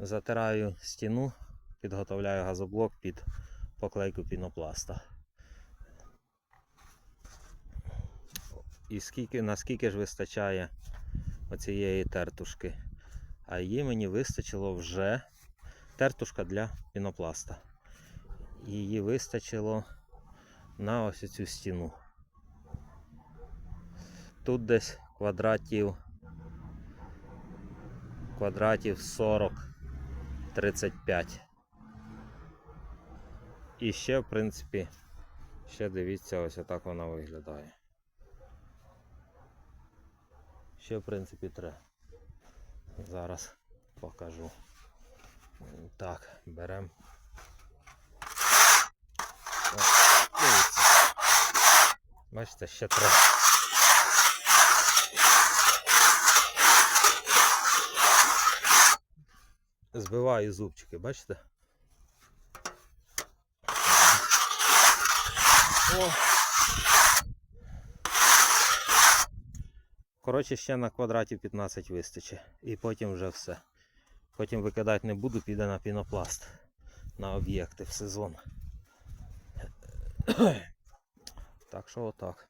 Затираю стіну, підготовляю газоблок під поклейку пінопласта. І скільки, наскільки ж вистачає оцієї тертушки? А її мені вистачило вже тертушка для пінопласта. Її вистачило на ось цю стіну. Тут десь квадратів квадратів 40-35. І ще, в принципі, ще дивіться, ось отак вона виглядає. Ще, в принципі, треба. Зараз покажу. Так, беремо. Бачите, ще треба. Збиваю зубчики, бачите? О! Коротше, ще на квадраті 15 вистачить. І потім вже все. Потім викидати не буду, піде на пінопласт. На об'єкти в сезон. Так що отак.